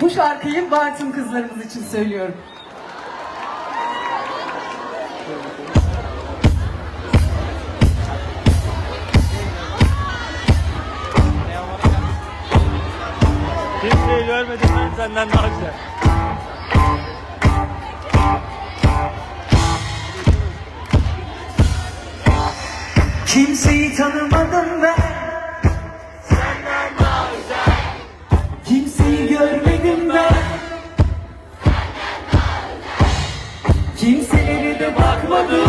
Bu şarkıyı Bartın kızlarımız için söylüyorum. Kimseyi görmedim ben senden daha güzel. Kimseyi tanımadım ben Kimselere de bakmadım.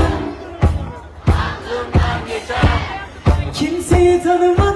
Kimseyi tanımadım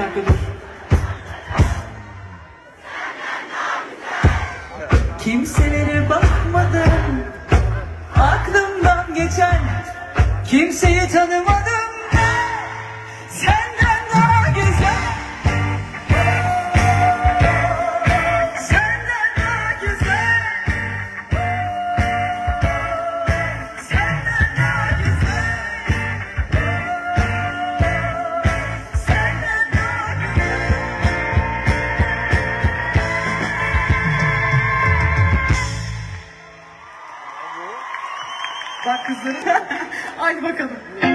dakika. Kimselere bakmadım Aklımdan geçen Kimseyi tanımadım Bak kızlarım. Hadi bakalım.